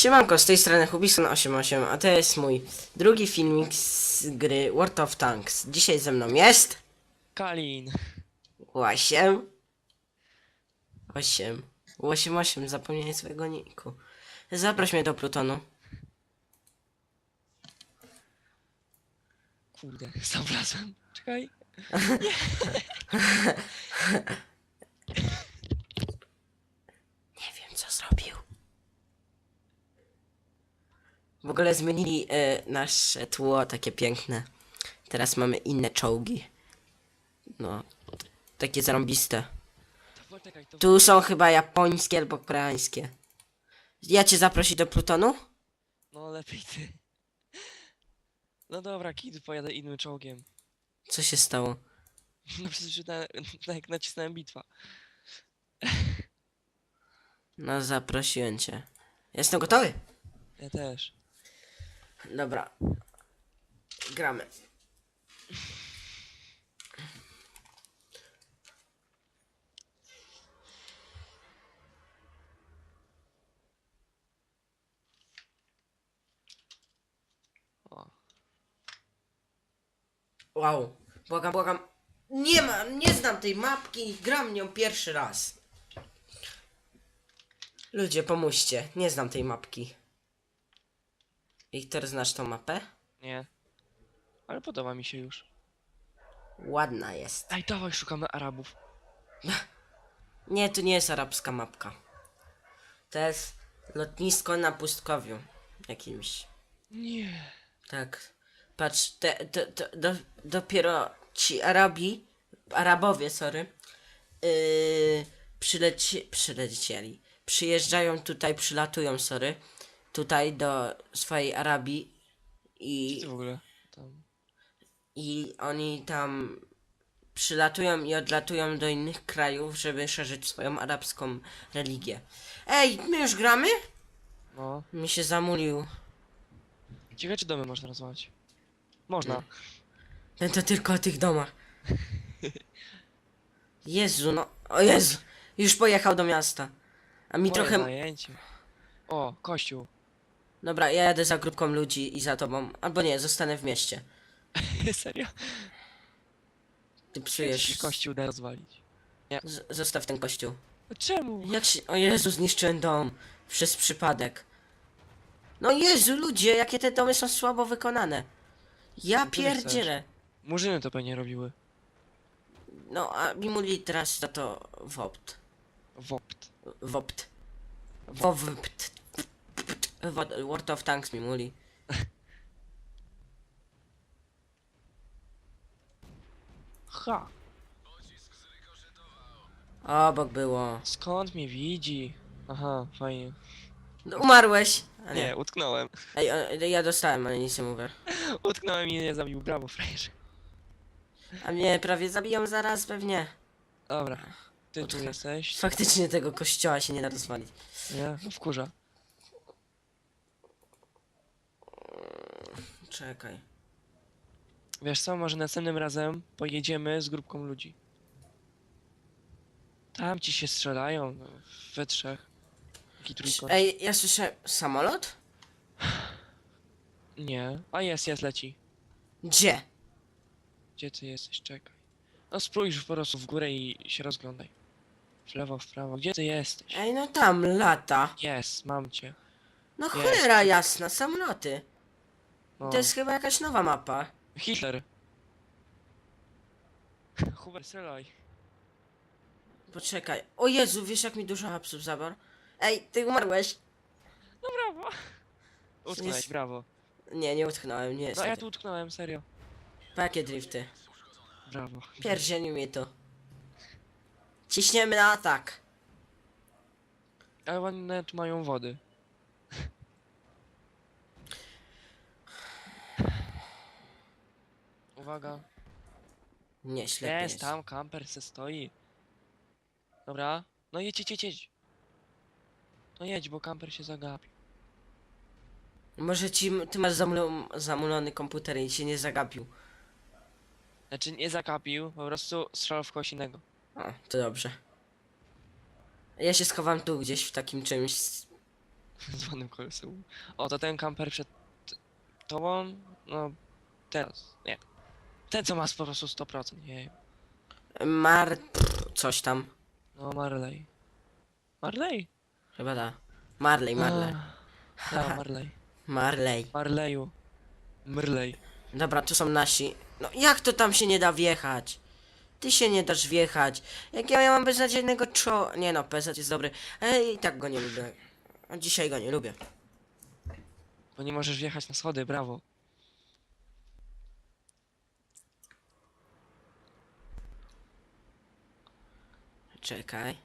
Siemanko, z tej strony Hubison88, a to jest mój drugi filmik z gry World of Tanks. Dzisiaj ze mną jest... Kalin. Łasiem. 8. 88, zapomniałem swojego niku. Zaproś mnie do Plutonu. Kurde, sam wlazłem. Czekaj. Nie wiem, co zrobił. W ogóle zmienili e, nasze tło, takie piękne. Teraz mamy inne czołgi. No, takie zarąbiste. Tu są chyba japońskie albo koreańskie. Ja cię zaprosić do Plutonu? No lepiej ty. No dobra, kid, pojadę innym czołgiem. Co się stało? No przecież na, na, jak nacisnąłem bitwa. No, zaprosiłem cię. Jestem gotowy. Ja też. Dobra. Gramy. Wow. Błagam, błagam. Nie mam, nie znam tej mapki, gram nią pierwszy raz. Ludzie, pomóżcie. Nie znam tej mapki. Wiktor, znasz tą mapę? Nie. Ale podoba mi się już. Ładna jest. Ej, dawaj, szukamy Arabów. Nie, to nie jest arabska mapka. To jest lotnisko na pustkowiu. Jakimś. Nie. Tak. Patrz, te, te, te, do, dopiero ci Arabi, Arabowie, sorry, yy, przyleci, przylecieli. Przyjeżdżają tutaj, przylatują, sorry, tutaj do swojej Arabii i, Co w ogóle? Tam. i oni tam przylatują i odlatują do innych krajów, żeby szerzyć swoją arabską religię. Ej, my już gramy? No. Mi się zamulił. Ciekawe, czy domy można rozwalać. Można. Ten to tylko o tych domach. Jezu, no. O Jezu. Już pojechał do miasta. A mi Moje trochę. zajęcie. O, kościół. Dobra, ja jadę za grupką ludzi i za tobą. Albo nie, zostanę w mieście. Serio? Ty Czy psujesz. się kościół da rozwalić? Z- zostaw ten kościół. Czemu? Jak się. O Jezu, zniszczyłem dom. Przez przypadek. No Jezu, ludzie, jakie te domy są słabo wykonane. Ja ty pierdzielę. Murzyny to pewnie robiły. No, a mi muli teraz za to wopt. Wopt. Wopt. Wopt. Wo- World of Tanks mi muli. Ha! Obok było. Skąd mnie widzi? Aha, fajnie. No, umarłeś. A Nie, nie. utknąłem. Ej, o, ja dostałem, ale nic nie mówię. Utknąłem i mnie zabił. Brawo, frajerze. A mnie prawie zabiją zaraz pewnie. Dobra. Ty tu jesteś? Faktycznie tego kościoła się nie da rozwalić. Nie? No wkurza. Czekaj. Wiesz co, może następnym razem pojedziemy z grupką ludzi. Tam ci się strzelają, no, we trzech. Trójkąt? Ej, ja słyszę samolot? Nie. A jest, jest, leci. Gdzie? Gdzie ty jesteś? Czekaj. No spójrz po prostu w górę i się rozglądaj. W lewo, w prawo. Gdzie ty jesteś? Ej, no tam lata. Jest, mam cię. No cholera jasna, samoloty. No. To jest chyba jakaś nowa mapa. Hitler. Hubert, strzelaj. Poczekaj. O Jezu, wiesz jak mi dużo hapsów zabarł? Ej, ty umarłeś. No brawo. Utknąłeś, Jest- brawo. Nie, nie utknąłem, nie No ja jest. tu utknąłem, serio. Jakie drifty? Brawo. Pierdzieli mi to. Ciśniemy na atak. Ale ładne tu mają wody. Uwaga. Nie, ślepy Jest, jest. tam kamper se stoi. Dobra. No jedź, jedź, jedź, jedź. No jedź, bo kamper się zagapił. Może ci, ty masz zamulony, zamulony komputer i się nie zagapił. Znaczy nie zagapił, po prostu strzelał w kogoś innego. O, to dobrze. Ja się schowam tu gdzieś w takim czymś. Zwanym koloseum. O, to ten kamper przed t- tobą? No, teraz, nie. Ten, co masz po prostu 100%, nie. Mar... pff, coś tam. No, Marley. Marley? Chyba da. Marley, Marley. A, Ja, Marley. Marley. Marleyu. Mrley. Dobra, tu są nasi. No jak to tam się nie da wjechać? Ty się nie dasz wjechać. Jak ja, ja mam beznadziejnego czo... Nie no, PZ jest dobry. Ale i tak go nie lubię. A dzisiaj go nie lubię. Bo nie możesz wjechać na schody, brawo. Czekaj.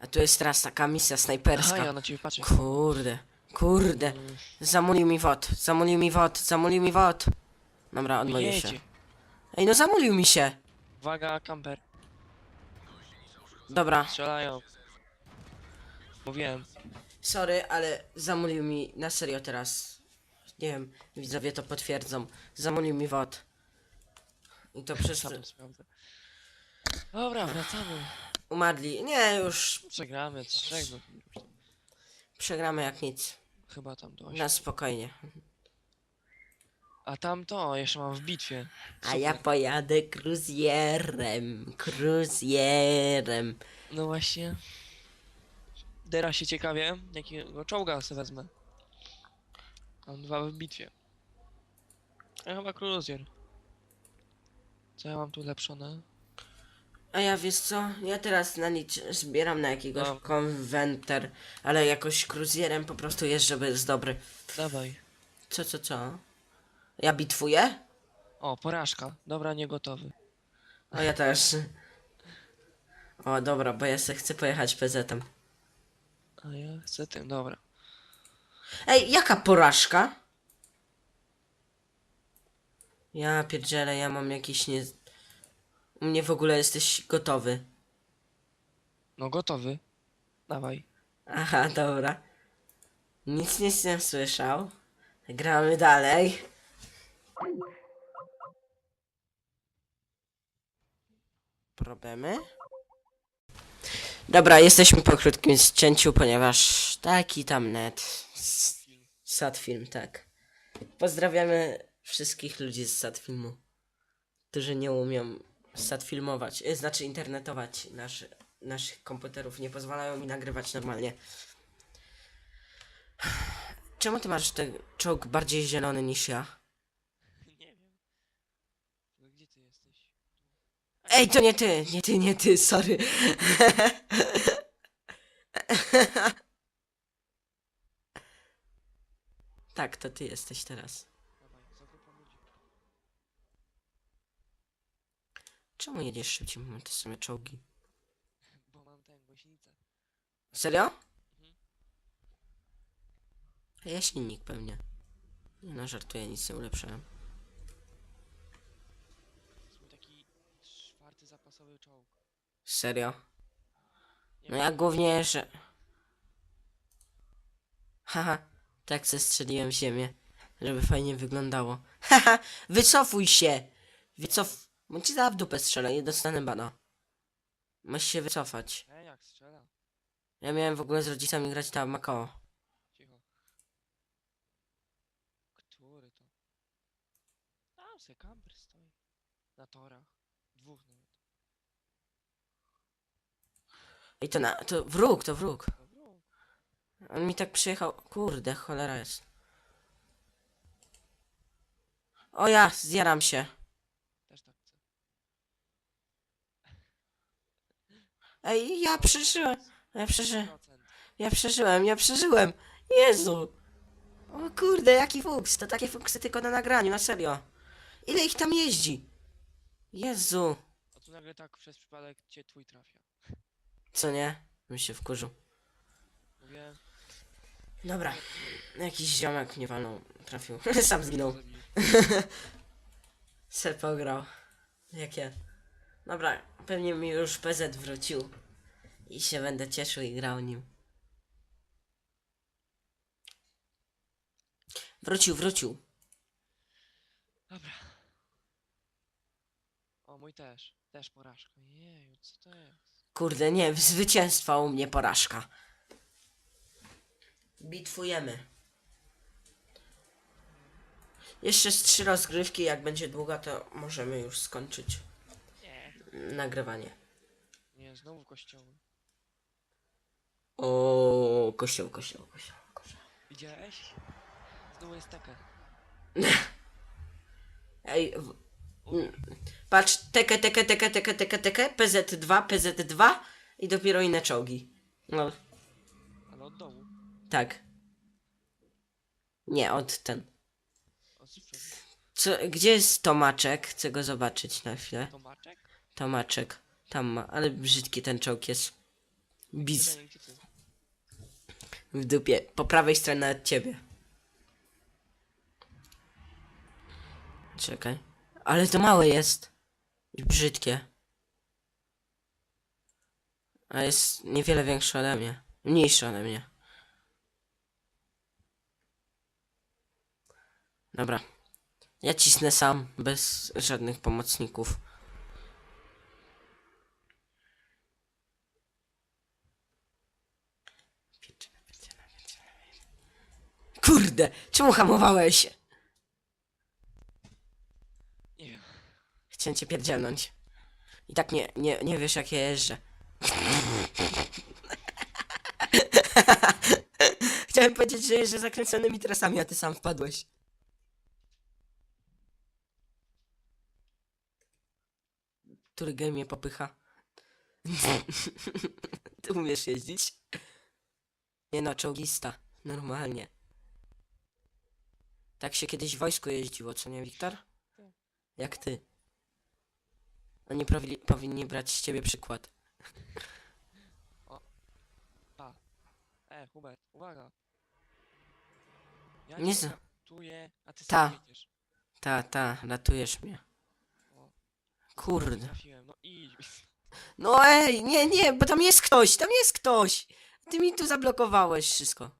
A tu jest teraz taka misja Aha, snajperska. ja na ciebie patrzę. Kurde. Kurde. Zamulił mi wod. Zamulił mi wod. Zamulił mi wod. Dobra, odmówię się. Jedzie. Ej, no zamulił mi się. Uwaga, kamper. Dobra, Strzelają. Mówiłem. sorry, ale zamulił mi na serio teraz. Nie wiem, widzowie to potwierdzą. Zamulił mi wod. I to przez... Sam to sprawdzę. Dobra, wracamy. Umarli. Nie, już Przegramy, trzech. przegramy jak nic. Chyba tam dość. Na spokojnie. A tam to, jeszcze mam w bitwie. A ja pojadę kruzjerem. Kruzjerem. No właśnie. Teraz się ciekawie, jakiego czołga sobie wezmę. Mam dwa w bitwie. Ja chyba cruiser. Co ja mam tu lepszone? A ja wiesz co? Ja teraz na nic zbieram na jakiegoś No. konwenter, ale jakoś kruzjerem po prostu jest, żeby jest dobry. Dawaj. Co, co, co? Ja bitwuję? O, porażka. Dobra, nie gotowy. O, ja też. O, dobra, bo ja se chcę pojechać PZ-em. A ja chcę tym, dobra. Ej, jaka porażka? Ja pierdzielę, ja mam jakiś nie... U mnie w ogóle jesteś gotowy. No gotowy. Dawaj. Aha, dobra. Nic nic nie słyszał. Gramy dalej. Problemy? Dobra, jesteśmy po krótkim cięciu, ponieważ taki tam net. S- Satfilm, tak. Pozdrawiamy wszystkich ludzi z Satfilmu, którzy nie umią satfilmować, y, znaczy internetować nasz, naszych komputerów, nie pozwalają mi nagrywać normalnie. Czemu ty masz ten czołg bardziej zielony niż ja? Nie wiem. No gdzie ty jesteś? Ej, to nie ty, nie ty, nie ty, sorry. tak, to ty jesteś teraz. Dawaj, za grupą ludzi. Czemu jedziesz szybciej, mam te same czołgi? Bo mam ten, gąsienicę. Serio? A ja silnik pewnie. Nie no, żartuję, nic nie ulepszałem. To jest mój taki czwarty zapasowy czołg. Serio? No ja głównie, że... Haha, tak se strzeliłem w ziemię, żeby fajnie wyglądało. Haha, wycofuj się! Wycof... Bo ci za w dupę strzelę i dostanę bana. Masz się wycofać. Ej, jak strzela. Ja miałem w ogóle z rodzicami grać tam Makao. Cicho. Który to? Tam se kamper stoi. Na torach. Dwóch nawet. I to na... to wróg, to wróg. Dobra. On mi tak przyjechał... Kurde, cholera jest. O ja, zjaram się. Też tak chcę. Ej, ja przeżyłem. Ja przeżyłem. 100%. Ja przeżyłem, ja przeżyłem. Jezu. O kurde, jaki fuks. To takie fuksy tylko na nagraniu, na serio. Ile ich tam jeździ? Jezu. A tu nagle tak przez przypadek cię twój trafia. Co nie? Bym się wkurzył. Mówię. Dobra. Jakiś ziomek mnie walnął. Trafił. Sam zginął. Se pograł. Jakie? Dobra, pewnie mi już PZ wrócił. I się będę cieszył i grał nim. Wrócił, wrócił. Dobra. O, mój też. Też porażka. Jeju, co to jest? Kurde, nie, zwycięstwa u mnie porażka. bitwujemy. Jeszcze z trzy rozgrywki, jak będzie długa, to możemy już skończyć. Nagrywanie. Nie, znowu kościoły. O, kościół, kościół, kościół, kościół. Widziałeś? Znowu jest taka. Ej, w... mm, patrz, teke, teke, teke, teke, teke, teke, PZ2, PZ2 i dopiero inne czołgi. No, Ale od dołu. tak. Nie, od ten. Od. Co, gdzie jest Tomaczek? Chcę go zobaczyć na chwilę. Tomaczek? Tomaczek. Tam ma, ale brzydki ten czołg jest. Biz. W dupie. Po prawej stronie od ciebie. Czekaj. Ale to małe jest. Brzydkie. A jest niewiele większe ode mnie. Mniejsze ode mnie. Dobra. Ja cisnę sam, bez żadnych pomocników. Kurde, czemu hamowałeś? Nie wiem. Chciałem cię pierdzielnąć. I tak nie, nie, nie wiesz jak ja jeżdżę. Chciałem powiedzieć, że jeżdżę zakręconymi trasami, a ty sam wpadłeś. Który game mnie popycha? ty umiesz jeździć? Nie no, czołgista. Normalnie. Tak się kiedyś w wojsku jeździło, co nie, Wiktor? Jak ty. Oni powinni, powinni brać z ciebie przykład. Pa. E, Hubert, uwaga. Ja Nie za- ratuję, a ty Ta. sam jedziesz. Ta, ta, ratujesz mnie. O. Kurde. Trafiłem, no idź. No ej, nie, nie, bo tam jest ktoś, tam jest ktoś. Ty mi tu zablokowałeś wszystko.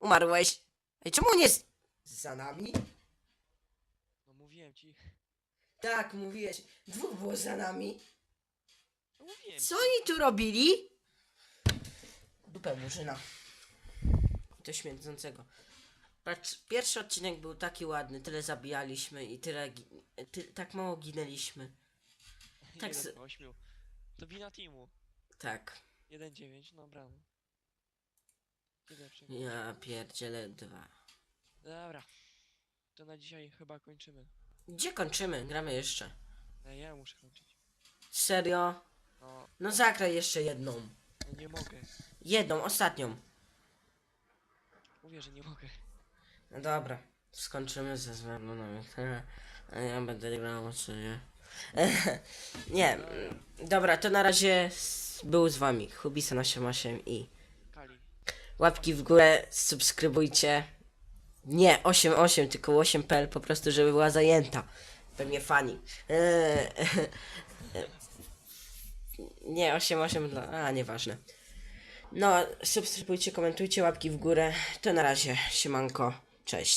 Umarłeś. Ej, czemu on jest za nami? No mówiłem ci. Tak, mówiłeś. Dwóch było za nami. No mówiłem Co oni tu robili? Dupę murzyna. To śmierdzącego. Patrz, pierwszy odcinek był taki ładny, tyle zabijaliśmy i tyle, gi- ty, tak mało ginęliśmy. tak z-. To wina teamu. Tak. 1-9, no brawo. Tyle. Ja pierdzielę dwa. Dobra. To na dzisiaj chyba kończymy. Gdzie kończymy? Gramy jeszcze. E, ja muszę kończyć. Serio? No, No zagraj jeszcze jedną. nie mogę. Jedną, ostatnią. Mówię, że nie mogę. No dobra. Skończymy ze na Wiktora. A ja będę grał, czy nie? nie. mm, Dobra, to na razie s- był z wami Hubisa888 i Kali. Łapki w górę, subskrybujcie. Nie, 88, tylko 8pl po prostu, żeby była zajęta. Pewnie fani. Eee, nie, 88 dla... A, nieważne. No, subskrybujcie, komentujcie, łapki w górę. To na razie, siemanko, cześć.